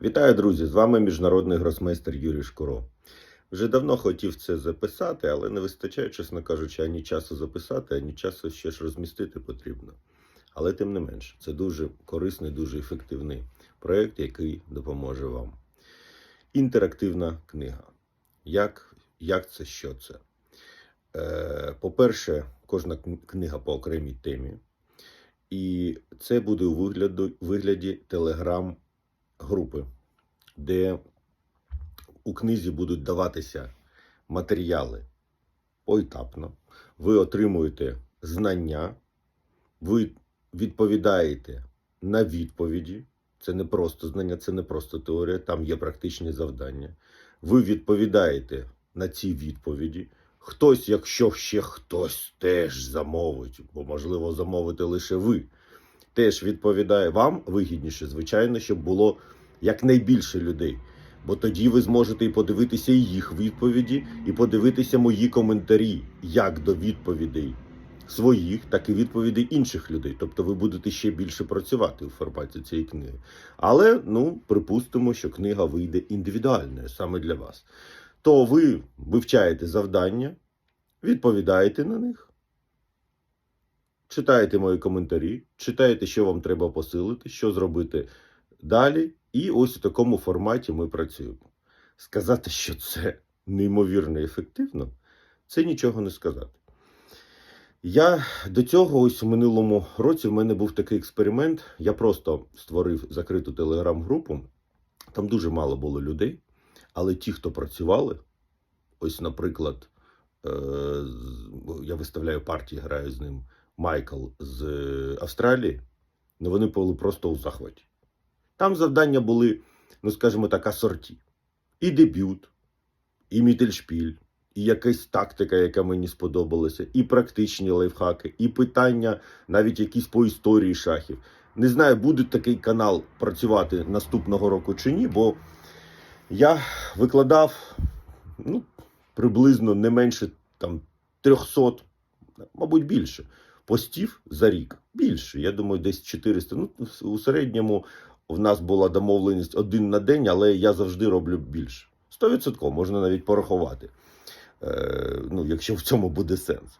Вітаю, друзі! З вами міжнародний гросмейстер Юрій Шкуро. Вже давно хотів це записати, але не вистачає, чесно кажучи, ані часу записати, ані часу ще ж розмістити потрібно. Але тим не менше, це дуже корисний, дуже ефективний проєкт, який допоможе вам. Інтерактивна книга. Як, як це, що це? Е, по-перше, кожна книга по окремій темі. І це буде у вигляду, вигляді телеграм-групи, де у книзі будуть даватися матеріали поетапно. Ви отримуєте знання, ви відповідаєте на відповіді. Це не просто знання, це не просто теорія, там є практичні завдання. Ви відповідаєте на ці відповіді. Хтось, якщо ще хтось теж замовить, бо можливо замовити лише ви, теж відповідає вам вигідніше, звичайно, щоб було якнайбільше людей. Бо тоді ви зможете і подивитися їх відповіді, і подивитися мої коментарі, як до відповідей своїх, так і відповідей інших людей. Тобто ви будете ще більше працювати у форматі цієї книги. Але ну припустимо, що книга вийде індивідуальною саме для вас. То ви вивчаєте завдання, відповідаєте на них, читаєте мої коментарі, читаєте, що вам треба посилити, що зробити далі. І ось у такому форматі ми працюємо. Сказати, що це неймовірно ефективно, це нічого не сказати. Я до цього, ось у минулому році, в мене був такий експеримент. Я просто створив закриту телеграм-групу. Там дуже мало було людей, але ті, хто працювали, ось, наприклад, е, я виставляю партії, граю з ним Майкл з е, Австралії, ну вони були просто у захваті. Там завдання були, ну скажімо так, асорті. І дебют, і мітельшпіль, і якась тактика, яка мені сподобалася, і практичні лайфхаки, і питання, навіть якісь по історії шахів. Не знаю, буде такий канал працювати наступного року чи ні, бо я викладав ну, приблизно не менше там 300, мабуть, більше постів за рік. Більше. Я думаю, десь 400. Ну, у середньому в нас була домовленість один на день, але я завжди роблю більше. 100% можна навіть порахувати. Е, ну, якщо в цьому буде сенс.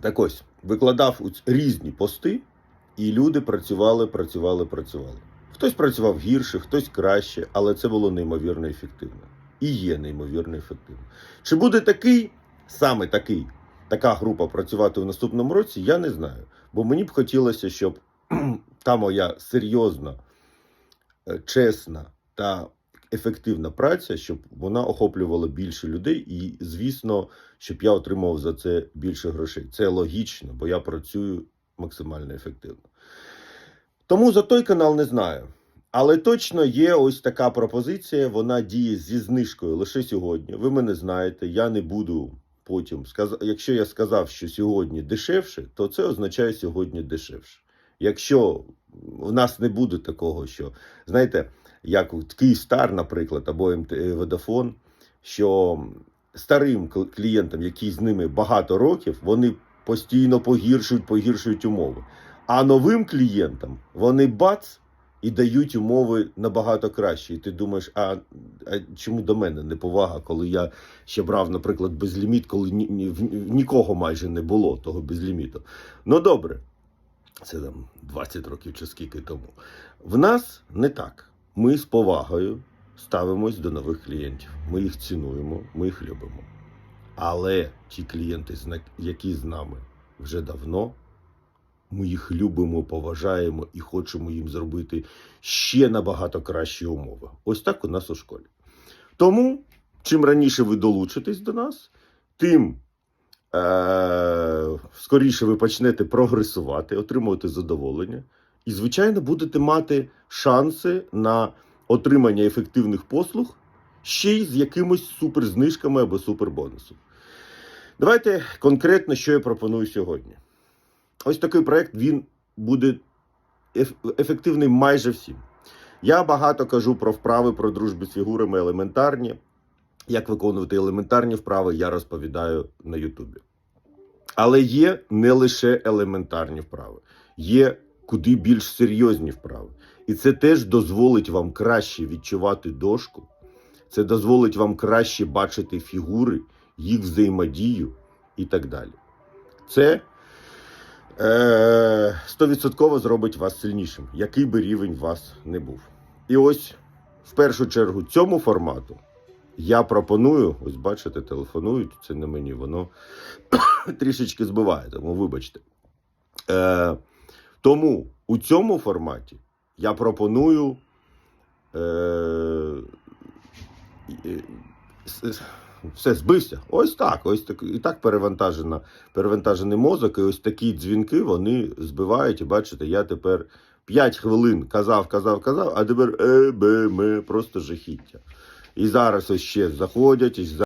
Так ось, викладав різні пости, і люди працювали, працювали, працювали. Хтось працював гірше, хтось краще, але це було неймовірно ефективно. І є неймовірно ефективно. Чи буде такий, саме такий, така група працювати в наступному році, я не знаю. Бо мені б хотілося, щоб та моя серйозна, е, чесна та ефективна праця, щоб вона охоплювала більше людей, і, звісно, щоб я отримав за це більше грошей. Це логічно, бо я працюю максимально ефективно. Тому за той канал не знаю. Але точно є ось така пропозиція. Вона діє зі знижкою лише сьогодні. Ви мене знаєте, я не буду потім. Якщо я сказав, що сьогодні дешевше, то це означає сьогодні дешевше. Якщо в нас не буде такого, що знаєте, як Київстар, наприклад, або МТ Водафон, що старим клієнтам, які з ними багато років, вони постійно погіршують, погіршують умови. А новим клієнтам вони бац і дають умови набагато кращі. І ти думаєш, а, а чому до мене неповага, коли я ще брав, наприклад, безліміт, коли ні, ні, нікого майже не було того безліміту. Ну добре, це там 20 років чи скільки тому. В нас не так. Ми з повагою ставимось до нових клієнтів. Ми їх цінуємо, ми їх любимо. Але ті клієнти, які з нами вже давно, ми їх любимо, поважаємо і хочемо їм зробити ще набагато кращі умови. Ось так у нас у школі. Тому, чим раніше ви долучитесь до нас, тим е- скоріше ви почнете прогресувати, отримувати задоволення. І, звичайно, будете мати шанси на отримання ефективних послуг ще й з якимось суперзнижками або супербонусом. Давайте конкретно, що я пропоную сьогодні. Ось такий проект він буде еф- ефективний майже всім. Я багато кажу про вправи, про дружбу з фігурами елементарні. Як виконувати елементарні вправи, я розповідаю на Ютубі. Але є не лише елементарні вправи, є куди більш серйозні вправи. І це теж дозволить вам краще відчувати дошку. Це дозволить вам краще бачити фігури, їх взаємодію і так далі. Це 100% зробить вас сильнішим, який би рівень вас не був. І ось в першу чергу цьому формату я пропоную, ось бачите, телефонують, це не мені, воно трішечки збиває, тому вибачте. Е, тому у цьому форматі я пропоную. Е, е, все, збився. Ось так. Ось так. І так перевантажена, перевантажений мозок, і ось такі дзвінки вони збивають. І бачите, я тепер 5 хвилин казав, казав, казав, а тепер е, бе, ме, просто жахіття. І зараз ось ще заходять, і